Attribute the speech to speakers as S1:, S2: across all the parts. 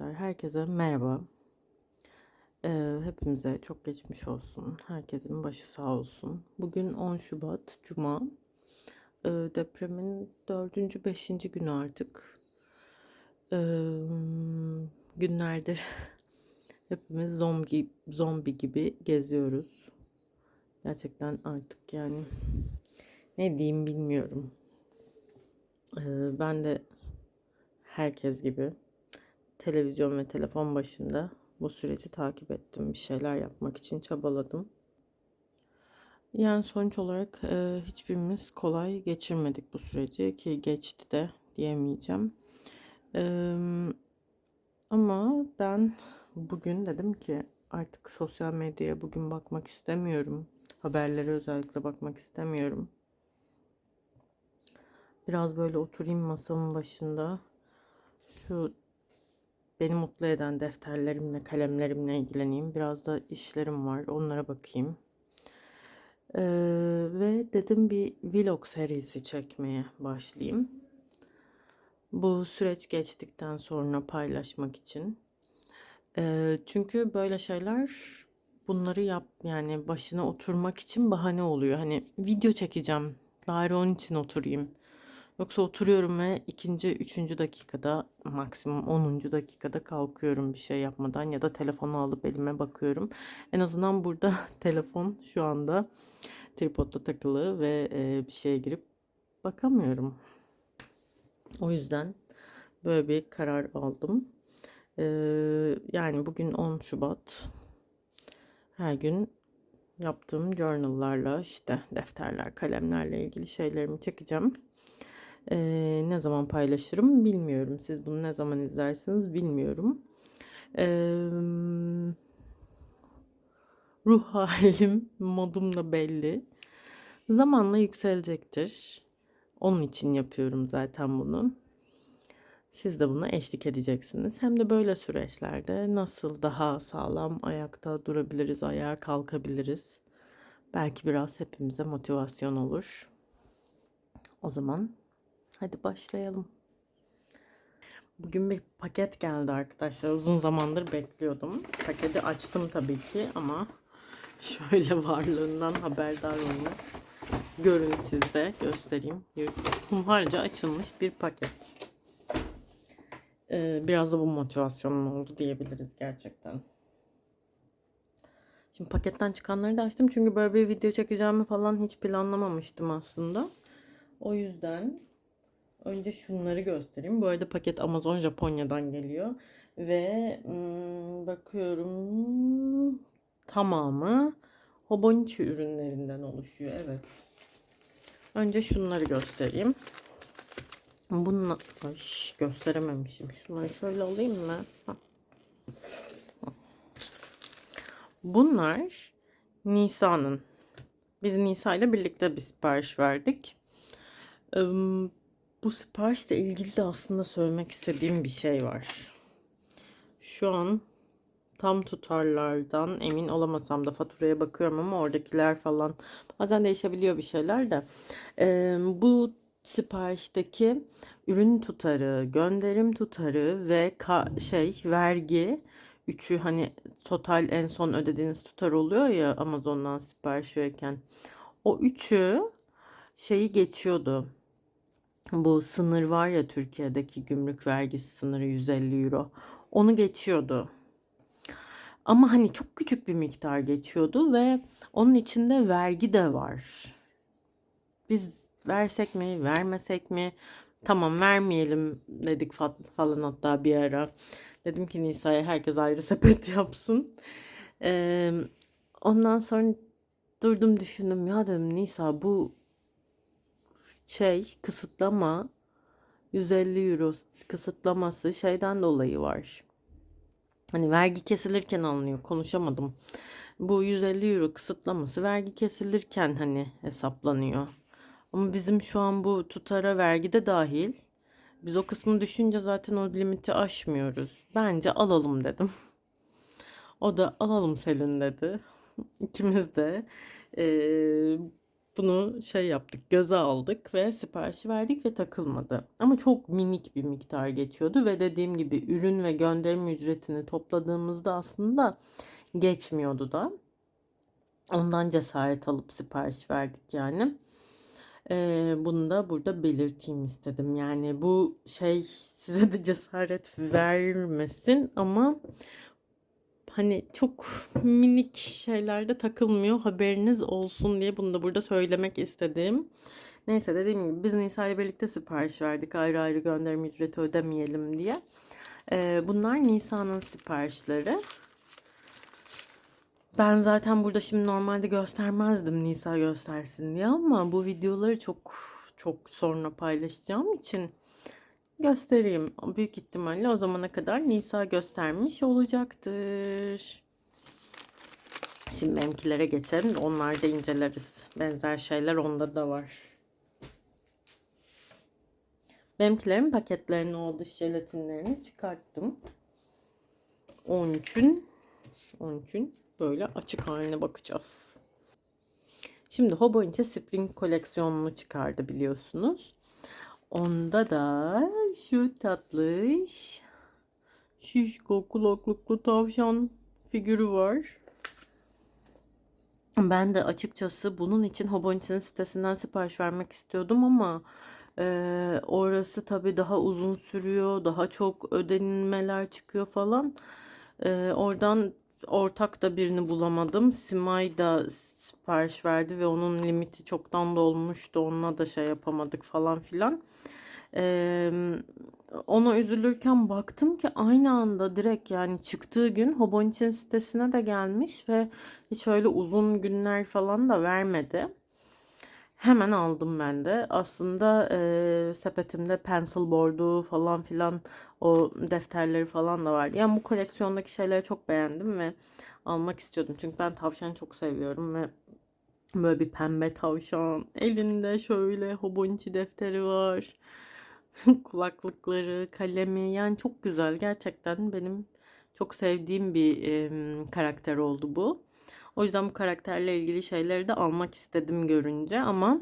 S1: arkadaşlar. Herkese merhaba. Ee, hepimize çok geçmiş olsun. Herkesin başı sağ olsun. Bugün 10 Şubat Cuma. Ee, depremin 4. 5. günü artık. Ee, günlerdir hepimiz zombi, zombi gibi geziyoruz. Gerçekten artık yani ne diyeyim bilmiyorum. Ee, ben de herkes gibi televizyon ve telefon başında bu süreci takip ettim. Bir şeyler yapmak için çabaladım. Yani sonuç olarak e, hiçbirimiz kolay geçirmedik bu süreci ki geçti de diyemeyeceğim. E, ama ben bugün dedim ki artık sosyal medyaya bugün bakmak istemiyorum. Haberlere özellikle bakmak istemiyorum. Biraz böyle oturayım masamın başında. Şu beni mutlu eden defterlerimle, kalemlerimle ilgileneyim. Biraz da işlerim var. Onlara bakayım. Ee, ve dedim bir vlog serisi çekmeye başlayayım. Bu süreç geçtikten sonra paylaşmak için. Ee, çünkü böyle şeyler bunları yap yani başına oturmak için bahane oluyor. Hani video çekeceğim. Bari onun için oturayım. Yoksa oturuyorum ve ikinci, üçüncü dakikada maksimum onuncu dakikada kalkıyorum bir şey yapmadan ya da telefonu alıp elime bakıyorum. En azından burada telefon şu anda tripodda takılı ve e, bir şeye girip bakamıyorum. O yüzden böyle bir karar aldım. Ee, yani bugün 10 Şubat. Her gün yaptığım journallarla işte defterler, kalemlerle ilgili şeylerimi çekeceğim. Ee, ne zaman paylaşırım bilmiyorum. Siz bunu ne zaman izlersiniz bilmiyorum. Ee, ruh halim, modum da belli. Zamanla yükselecektir. Onun için yapıyorum zaten bunu. Siz de buna eşlik edeceksiniz. Hem de böyle süreçlerde nasıl daha sağlam ayakta durabiliriz, ayağa kalkabiliriz. Belki biraz hepimize motivasyon olur. O zaman Hadi başlayalım. Bugün bir paket geldi arkadaşlar. Uzun zamandır bekliyordum. Paketi açtım tabii ki ama şöyle varlığından haberdar olun. Görün siz de göstereyim. Hunharca açılmış bir paket. Ee, biraz da bu motivasyonum oldu diyebiliriz gerçekten. Şimdi paketten çıkanları da açtım. Çünkü böyle bir video çekeceğimi falan hiç planlamamıştım aslında. O yüzden Önce şunları göstereyim. Bu arada paket Amazon Japonya'dan geliyor. Ve hmm, bakıyorum tamamı Hobonichi ürünlerinden oluşuyor. Evet. Önce şunları göstereyim. Bununla Ay, gösterememişim. Şunları şöyle alayım mı? Bunlar Nisa'nın. Biz Nisa ile birlikte bir sipariş verdik bu siparişle ilgili de aslında söylemek istediğim bir şey var. Şu an tam tutarlardan emin olamasam da faturaya bakıyorum ama oradakiler falan bazen değişebiliyor bir şeyler de. Ee, bu siparişteki ürün tutarı, gönderim tutarı ve şey vergi üçü hani total en son ödediğiniz tutar oluyor ya Amazon'dan sipariş verirken. O üçü şeyi geçiyordu bu sınır var ya Türkiye'deki gümrük vergisi sınırı 150 euro. Onu geçiyordu. Ama hani çok küçük bir miktar geçiyordu ve onun içinde vergi de var. Biz versek mi, vermesek mi? Tamam vermeyelim dedik falan hatta bir ara. Dedim ki Nisa'ya herkes ayrı sepet yapsın. Ee, ondan sonra durdum düşündüm ya dedim Nisa bu şey kısıtlama 150 euro kısıtlaması şeyden dolayı var. Hani vergi kesilirken alınıyor. Konuşamadım. Bu 150 euro kısıtlaması vergi kesilirken hani hesaplanıyor. Ama bizim şu an bu tutara vergi de dahil. Biz o kısmı düşünce zaten o limiti aşmıyoruz. Bence alalım dedim. O da alalım Selin dedi. İkimiz de ee, bunu şey yaptık, göze aldık ve siparişi verdik ve takılmadı. Ama çok minik bir miktar geçiyordu ve dediğim gibi ürün ve gönderim ücretini topladığımızda aslında geçmiyordu da. Ondan cesaret alıp sipariş verdik yani. Ee, bunu da burada belirteyim istedim. Yani bu şey size de cesaret vermesin ama hani çok minik şeylerde takılmıyor haberiniz olsun diye bunu da burada söylemek istedim. Neyse dediğim gibi biz Nisa ile birlikte sipariş verdik ayrı ayrı gönderim ücreti ödemeyelim diye. Ee, bunlar Nisa'nın siparişleri. Ben zaten burada şimdi normalde göstermezdim Nisa göstersin diye ama bu videoları çok çok sonra paylaşacağım için göstereyim. Büyük ihtimalle o zamana kadar Nisa göstermiş olacaktır. Şimdi benimkilere geçelim. Onlar da inceleriz. Benzer şeyler onda da var. Benimkilerin paketlerini oldu jelatinlerini çıkarttım. 13'ün 13'ün böyle açık haline bakacağız. Şimdi Hobonichi Spring koleksiyonunu çıkardı biliyorsunuz. Onda da şu tatlış şişko kulaklıklı tavşan figürü var. Ben de açıkçası bunun için Hobonichi'nin sitesinden sipariş vermek istiyordum ama e, orası tabii daha uzun sürüyor. Daha çok ödenmeler çıkıyor falan. E, oradan ortak da birini bulamadım. Simay da sipariş verdi ve onun limiti çoktan dolmuştu. Onunla da şey yapamadık falan filan. Ee, ona üzülürken baktım ki aynı anda direkt yani çıktığı gün Hobonichi'nin sitesine de gelmiş ve hiç öyle uzun günler falan da vermedi. Hemen aldım ben de. Aslında e, sepetimde pencil board'u falan filan o defterleri falan da vardı. Yani bu koleksiyondaki şeyleri çok beğendim ve almak istiyordum. Çünkü ben tavşan çok seviyorum ve böyle bir pembe tavşan. Elinde şöyle Hobonichi defteri var. Kulaklıkları, kalemi yani çok güzel. Gerçekten benim çok sevdiğim bir e, karakter oldu bu. O yüzden bu karakterle ilgili şeyleri de almak istedim görünce ama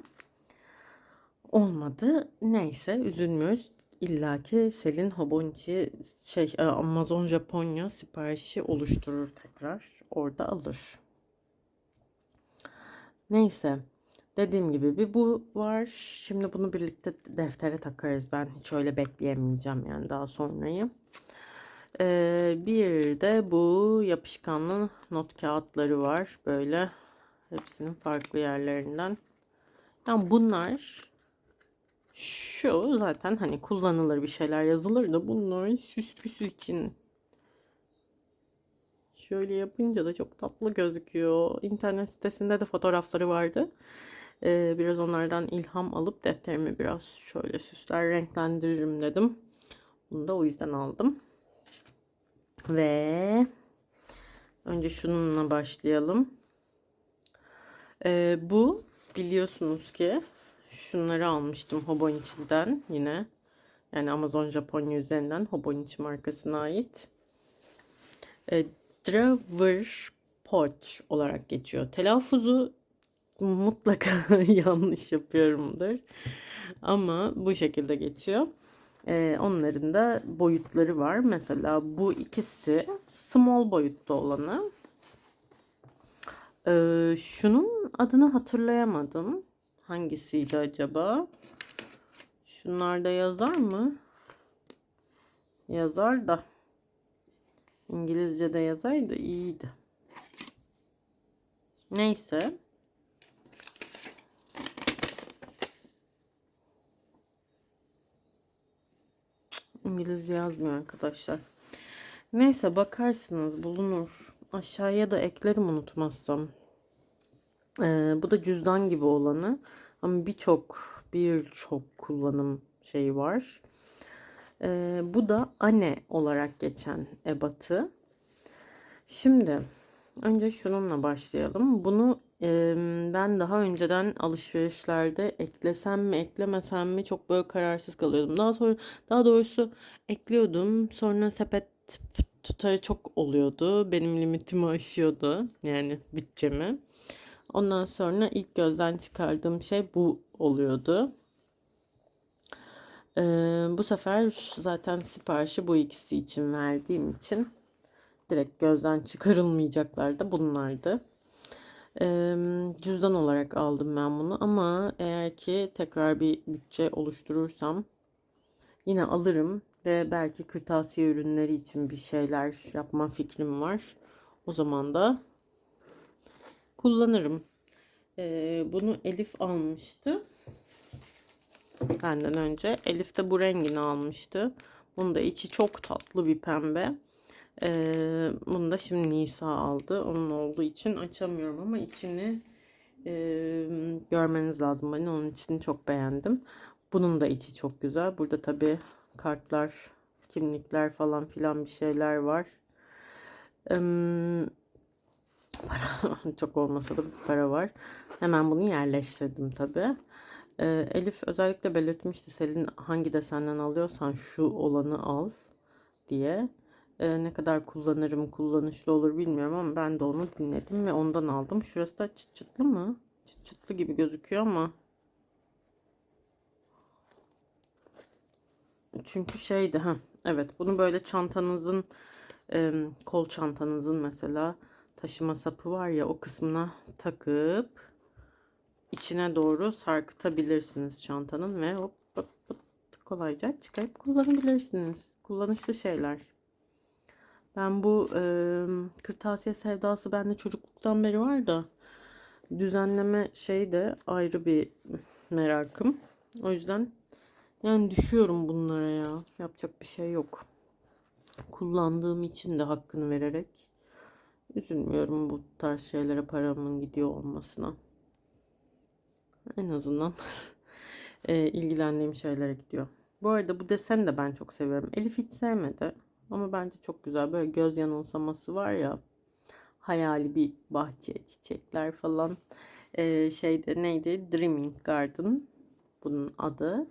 S1: olmadı. Neyse üzülmüyoruz. İlla ki Selin Hobonichi şey Amazon Japonya siparişi oluşturur tekrar. Orada alır. Neyse. Dediğim gibi bir bu var. Şimdi bunu birlikte deftere takarız. Ben hiç öyle bekleyemeyeceğim yani daha sonrayı. Ee, bir de bu yapışkanlı not kağıtları var. Böyle hepsinin farklı yerlerinden. Yani bunlar şu zaten hani kullanılır bir şeyler yazılır da bunlar süs püs için. Şöyle yapınca da çok tatlı gözüküyor. İnternet sitesinde de fotoğrafları vardı. Ee, biraz onlardan ilham alıp defterimi biraz şöyle süsler renklendiririm dedim. Bunu da o yüzden aldım. Ve önce şununla başlayalım. Ee, bu biliyorsunuz ki şunları almıştım Hobonichi'den yine. Yani Amazon Japonya üzerinden Hobonichi markasına ait. E, Draver Poch olarak geçiyor. Telaffuzu mutlaka yanlış yapıyorumdur. Ama bu şekilde geçiyor. Ee, onların da boyutları var. Mesela bu ikisi small boyutta olanı. Ee, şunun adını hatırlayamadım. Hangisiydi acaba? Şunlarda yazar mı? Yazar da. İngilizce'de yazaydı iyiydi. Neyse. İngilizce yazmıyor arkadaşlar. Neyse bakarsınız bulunur. Aşağıya da eklerim unutmazsam. Ee, bu da cüzdan gibi olanı. Ama birçok birçok kullanım şeyi var. Ee, bu da anne olarak geçen ebatı. Şimdi önce şununla başlayalım. Bunu ben daha önceden alışverişlerde eklesem mi eklemesem mi çok böyle kararsız kalıyordum. Daha sonra daha doğrusu ekliyordum. Sonra sepet tutarı çok oluyordu. Benim limitimi aşıyordu. Yani bütçemi. Ondan sonra ilk gözden çıkardığım şey bu oluyordu. Ee, bu sefer zaten siparişi bu ikisi için verdiğim için direkt gözden çıkarılmayacaklar da bunlardı. Cüzdan olarak aldım ben bunu ama eğer ki tekrar bir bütçe oluşturursam yine alırım ve belki kırtasiye ürünleri için bir şeyler yapma fikrim var. O zaman da kullanırım. Ee, bunu Elif almıştı. Benden önce. Elif de bu rengini almıştı. Bunun da içi çok tatlı bir pembe. Ee, bunu da şimdi Nisa aldı. Onun olduğu için açamıyorum ama içini e, görmeniz lazım. Ben onun içini çok beğendim. Bunun da içi çok güzel. Burada tabi kartlar, kimlikler falan filan bir şeyler var. Ee, para çok olmasa da bir para var. Hemen bunu yerleştirdim tabi. Ee, Elif özellikle belirtmişti Selin hangi desenden alıyorsan şu olanı al diye. Ee, ne kadar kullanırım, kullanışlı olur bilmiyorum ama ben de onu dinledim ve ondan aldım. Şurası da çıt çıtlı mı? Çıt çıtlı gibi gözüküyor ama. Çünkü şeydi ha evet bunu böyle çantanızın e, kol çantanızın mesela taşıma sapı var ya o kısmına takıp içine doğru sarkıtabilirsiniz çantanın ve hop hop hop kolayca çıkarıp kullanabilirsiniz. Kullanışlı şeyler. Ben bu e, kırtasiye sevdası bende çocukluktan beri var da düzenleme şey de ayrı bir merakım. O yüzden yani düşüyorum bunlara ya. Yapacak bir şey yok. Kullandığım için de hakkını vererek üzülmüyorum bu tarz şeylere paramın gidiyor olmasına. En azından e, ilgilendiğim şeylere gidiyor. Bu arada bu deseni de ben çok seviyorum. Elif hiç sevmedi. Ama bence çok güzel. Böyle göz yanılsaması var ya. Hayali bir bahçe, çiçekler falan. Ee, şeyde neydi? Dreaming Garden. Bunun adı.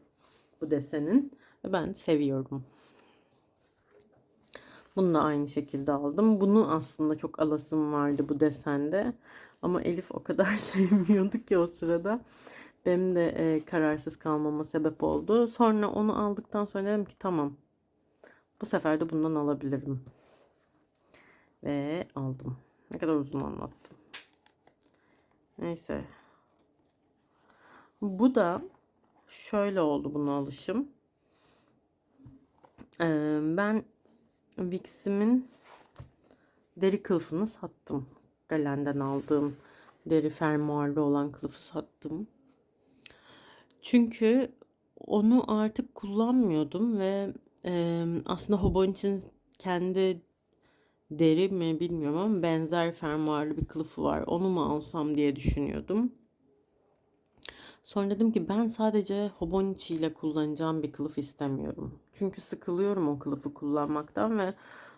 S1: Bu desenin. Ve ben seviyorum. Bunu da aynı şekilde aldım. Bunu aslında çok alasım vardı bu desende. Ama Elif o kadar sevmiyordu ki o sırada. Benim de e, kararsız kalmama sebep oldu. Sonra onu aldıktan sonra dedim ki tamam bu sefer de bundan alabilirim. Ve aldım. Ne kadar uzun anlattım. Neyse. Bu da şöyle oldu bunu alışım. Ee, ben Vix'imin deri kılıfını sattım. Galen'den aldığım deri fermuarlı olan kılıfı sattım. Çünkü onu artık kullanmıyordum ve ee, aslında Hobon için kendi deri mi bilmiyorum ama benzer fermuarlı bir kılıfı var. Onu mu alsam diye düşünüyordum. Sonra dedim ki ben sadece Hobonichi ile kullanacağım bir kılıf istemiyorum. Çünkü sıkılıyorum o kılıfı kullanmaktan ve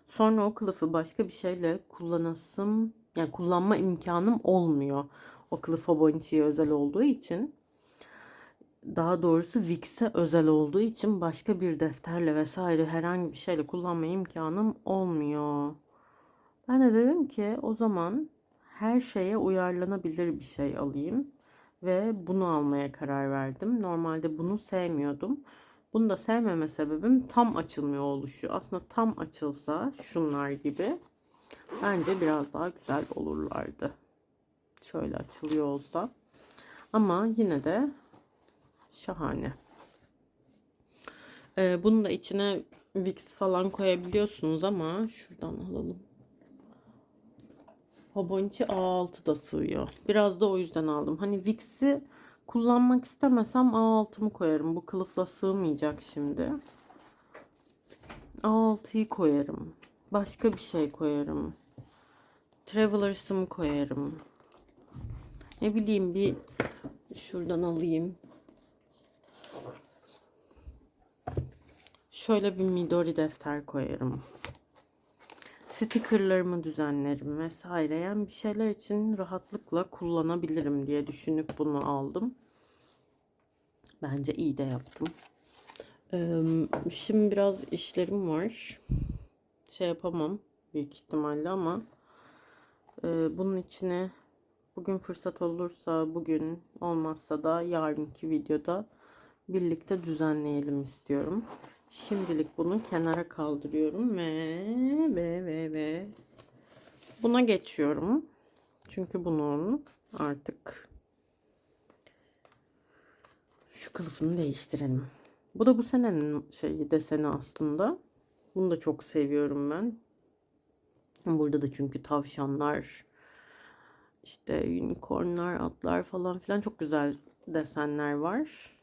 S1: sonra o kılıfı başka bir şeyle kullanasım yani kullanma imkanım olmuyor. O kılıf Hobonichi'ye özel olduğu için daha doğrusu Wix'e özel olduğu için başka bir defterle vesaire herhangi bir şeyle kullanma imkanım olmuyor. Ben de dedim ki o zaman her şeye uyarlanabilir bir şey alayım ve bunu almaya karar verdim. Normalde bunu sevmiyordum. Bunu da sevmeme sebebim tam açılmıyor oluşu. Aslında tam açılsa şunlar gibi bence biraz daha güzel olurlardı. Şöyle açılıyor olsa. Ama yine de Şahane. Ee, bunu da içine Vicks falan koyabiliyorsunuz ama şuradan alalım. Hobonichi A6 da sığıyor. Biraz da o yüzden aldım. Hani Vicks'i kullanmak istemesem A6'mı koyarım. Bu kılıfla sığmayacak şimdi. A6'yı koyarım. Başka bir şey koyarım. Travelers'ımı koyarım. Ne bileyim bir şuradan alayım. Şöyle bir Midori defter koyarım. Stickerlarımı düzenlerim vesaire. Yani bir şeyler için rahatlıkla kullanabilirim diye düşünüp bunu aldım. Bence iyi de yaptım. Şimdi biraz işlerim var. Şey yapamam büyük ihtimalle ama bunun içine Bugün fırsat olursa bugün olmazsa da yarınki videoda birlikte düzenleyelim istiyorum. Şimdilik bunu kenara kaldırıyorum ve ve ve ve buna geçiyorum. Çünkü bunun artık şu kılıfını değiştirelim. Bu da bu senenin şeyi deseni aslında. Bunu da çok seviyorum ben. Burada da çünkü tavşanlar, işte unicornlar, atlar falan filan çok güzel desenler var.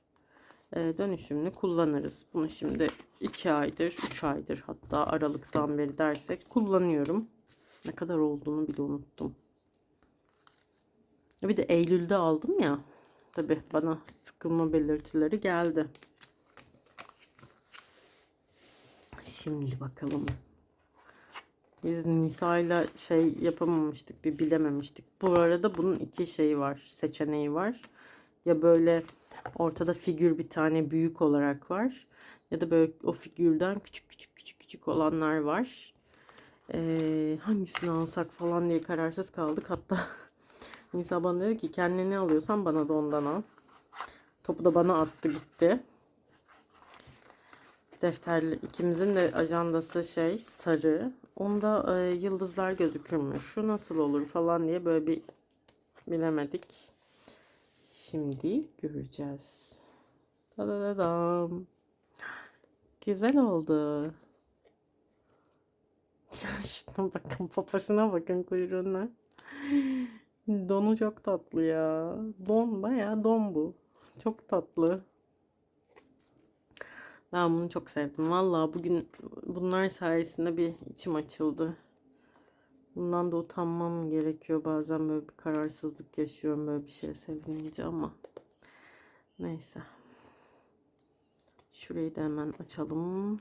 S1: Ee, dönüşümlü kullanırız. Bunu şimdi 2 aydır, 3 aydır hatta Aralık'tan beri dersek kullanıyorum. Ne kadar olduğunu bile unuttum. Bir de Eylül'de aldım ya. Tabi bana sıkılma belirtileri geldi. Şimdi bakalım. Biz Nisa'yla şey yapamamıştık, bir bilememiştik. Bu arada bunun iki şeyi var, seçeneği var. Ya böyle ortada figür bir tane büyük olarak var. Ya da böyle o figürden küçük küçük küçük küçük olanlar var. Ee, hangisini alsak falan diye kararsız kaldık. Hatta Nisa bana dedi ki kendine ne alıyorsan bana da ondan al. Topu da bana attı gitti defterli ikimizin de ajandası şey sarı. Onda e, yıldızlar gözükürmüş. Şu nasıl olur falan diye böyle bir bilemedik. Şimdi göreceğiz. Tadadadam. Güzel oldu. Şuna bakın papasına bakın kuyruğuna. Donu çok tatlı ya. Don bayağı don bu. Çok tatlı. Ben bunu çok sevdim. Vallahi bugün bunlar sayesinde bir içim açıldı. Bundan da utanmam gerekiyor. Bazen böyle bir kararsızlık yaşıyorum böyle bir şeye sevinince ama. Neyse. Şurayı da hemen açalım.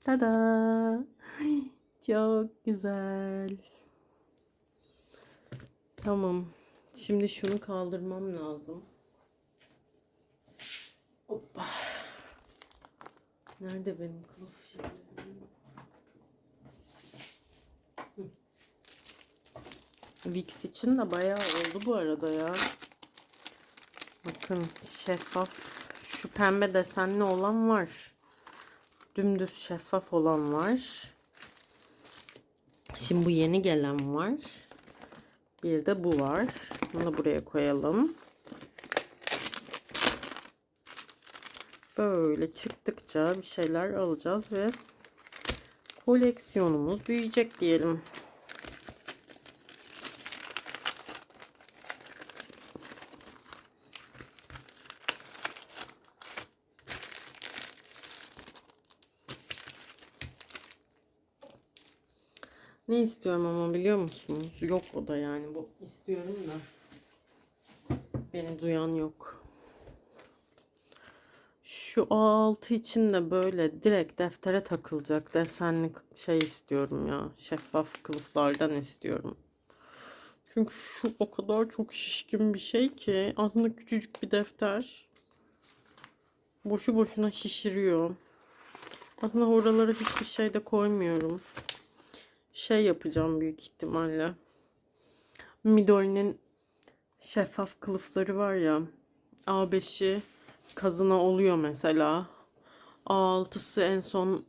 S1: Tada! Çok güzel. Tamam. Şimdi şunu kaldırmam lazım. Hoppa. Nerede benim kılıf şeylerim? Vix için de bayağı oldu bu arada ya. Bakın şeffaf. Şu pembe desenli olan var. Dümdüz şeffaf olan var. Şimdi bu yeni gelen var. Bir de bu var. Bunu da buraya koyalım. Böyle çıktıkça bir şeyler alacağız ve koleksiyonumuz büyüyecek diyelim. Ne istiyorum ama biliyor musunuz? Yok o da yani bu istiyorum da beni duyan yok. Şu A6 için de böyle direkt deftere takılacak desenli şey istiyorum ya. Şeffaf kılıflardan istiyorum. Çünkü şu o kadar çok şişkin bir şey ki aslında küçücük bir defter. Boşu boşuna şişiriyor. Aslında oralara hiçbir şey de koymuyorum. Şey yapacağım büyük ihtimalle. Midori'nin şeffaf kılıfları var ya. A5'i kazına oluyor mesela. A6'sı en son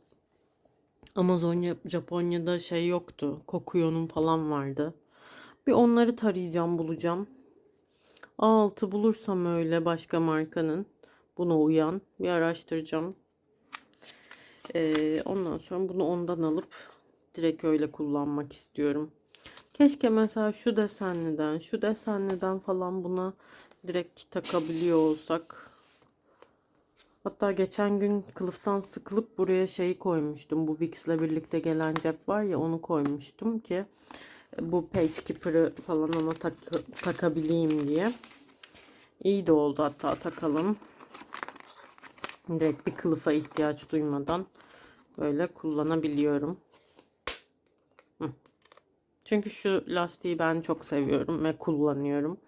S1: Amazonya, Japonya'da şey yoktu. Kokuyo'nun falan vardı. Bir onları tarayacağım, bulacağım. A6 bulursam öyle başka markanın buna uyan bir araştıracağım. Ee, ondan sonra bunu ondan alıp direkt öyle kullanmak istiyorum. Keşke mesela şu desenliden, şu desenliden falan buna direkt takabiliyor olsak. Hatta geçen gün kılıftan sıkılıp buraya şeyi koymuştum. Bu ile birlikte gelen cep var ya onu koymuştum ki bu page keeper'ı falan ona tak takabileyim diye. İyi de oldu hatta takalım. Direkt bir kılıfa ihtiyaç duymadan böyle kullanabiliyorum. Çünkü şu lastiği ben çok seviyorum ve kullanıyorum.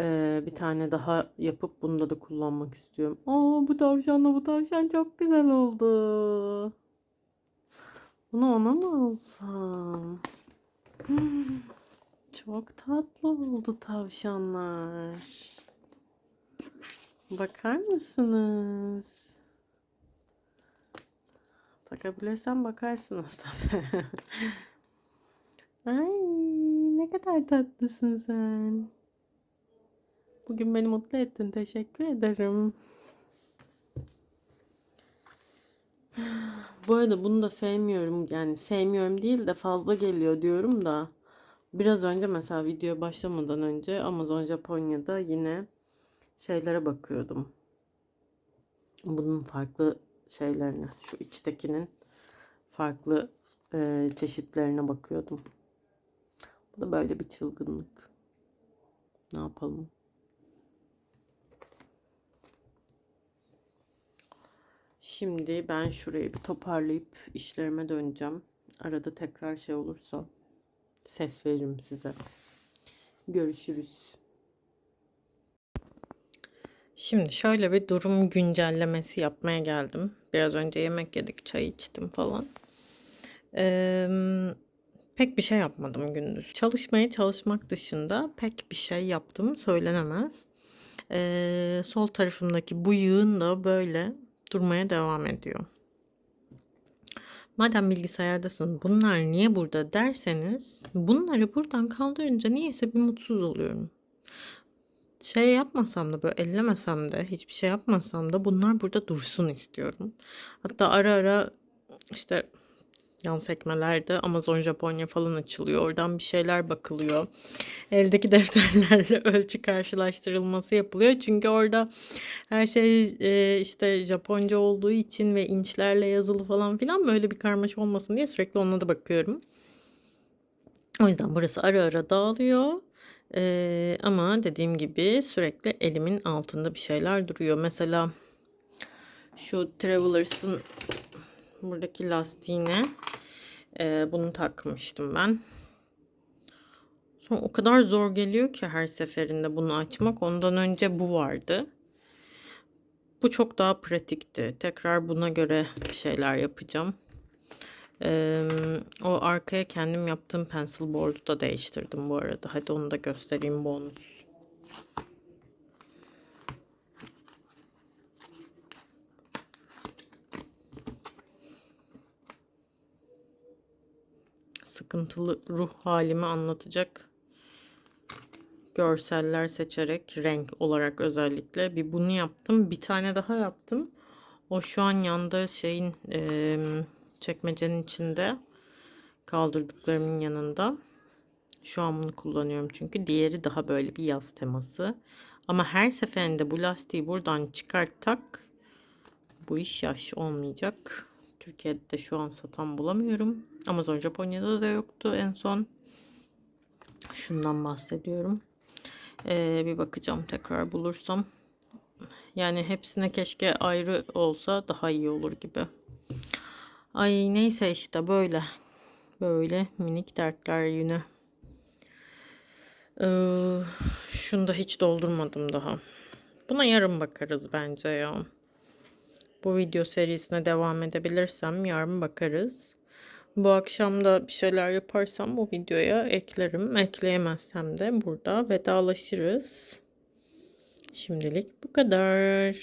S1: Ee, bir tane daha yapıp bunda da kullanmak istiyorum. Aa bu tavşanla bu tavşan çok güzel oldu. Bunu ona mı alsam? Çok tatlı oldu tavşanlar. Bakar mısınız? Takabilirsen bakarsınız tabii. Ay ne kadar tatlısın sen. Bugün beni mutlu ettin. Teşekkür ederim. Bu arada bunu da sevmiyorum. Yani sevmiyorum değil de fazla geliyor diyorum da. Biraz önce mesela video başlamadan önce Amazon Japonya'da yine şeylere bakıyordum. Bunun farklı şeylerine, şu içtekinin farklı e, çeşitlerine bakıyordum. Bu da böyle bir çılgınlık. Ne yapalım? Şimdi ben şurayı bir toparlayıp işlerime döneceğim. Arada tekrar şey olursa ses veririm size. Görüşürüz. Şimdi şöyle bir durum güncellemesi yapmaya geldim. Biraz önce yemek yedik, çay içtim falan. Ee, pek bir şey yapmadım gündüz. Çalışmaya çalışmak dışında pek bir şey yaptım söylenemez. Ee, sol tarafımdaki bu yığın da böyle durmaya devam ediyor. Madem bilgisayardasın bunlar niye burada derseniz bunları buradan kaldırınca niyeyse bir mutsuz oluyorum. Şey yapmasam da böyle ellemesem de hiçbir şey yapmasam da bunlar burada dursun istiyorum. Hatta ara ara işte yan sekmelerde Amazon Japonya falan açılıyor. Oradan bir şeyler bakılıyor. Eldeki defterlerle ölçü karşılaştırılması yapılıyor. Çünkü orada her şey e, işte Japonca olduğu için ve inçlerle yazılı falan filan böyle bir karmaşa olmasın diye sürekli ona da bakıyorum. O yüzden burası ara ara dağılıyor. Ee, ama dediğim gibi sürekli elimin altında bir şeyler duruyor. Mesela şu Travelers'ın buradaki lastiğine e, bunu takmıştım ben. Sonra o kadar zor geliyor ki her seferinde bunu açmak. Ondan önce bu vardı. Bu çok daha pratikti. Tekrar buna göre bir şeyler yapacağım. Ee, o arkaya kendim yaptığım pencil board'u da değiştirdim bu arada. Hadi onu da göstereyim bonus. Sıkıntılı ruh halimi anlatacak görseller seçerek renk olarak özellikle bir bunu yaptım. Bir tane daha yaptım. O şu an yanında şeyin e, çekmecenin içinde kaldırdıklarımın yanında. Şu an bunu kullanıyorum çünkü diğeri daha böyle bir yaz teması. Ama her seferinde bu lastiği buradan çıkarttak bu iş yaş olmayacak. Türkiye'de de şu an satan bulamıyorum. Amazon Japonya'da da yoktu en son. Şundan bahsediyorum. Ee, bir bakacağım tekrar bulursam. Yani hepsine keşke ayrı olsa daha iyi olur gibi. Ay neyse işte böyle. Böyle minik dertler yine. Ee, şunu da hiç doldurmadım daha. Buna yarın bakarız bence ya. Bu video serisine devam edebilirsem yarın bakarız. Bu akşam da bir şeyler yaparsam bu videoya eklerim. Ekleyemezsem de burada vedalaşırız. Şimdilik bu kadar.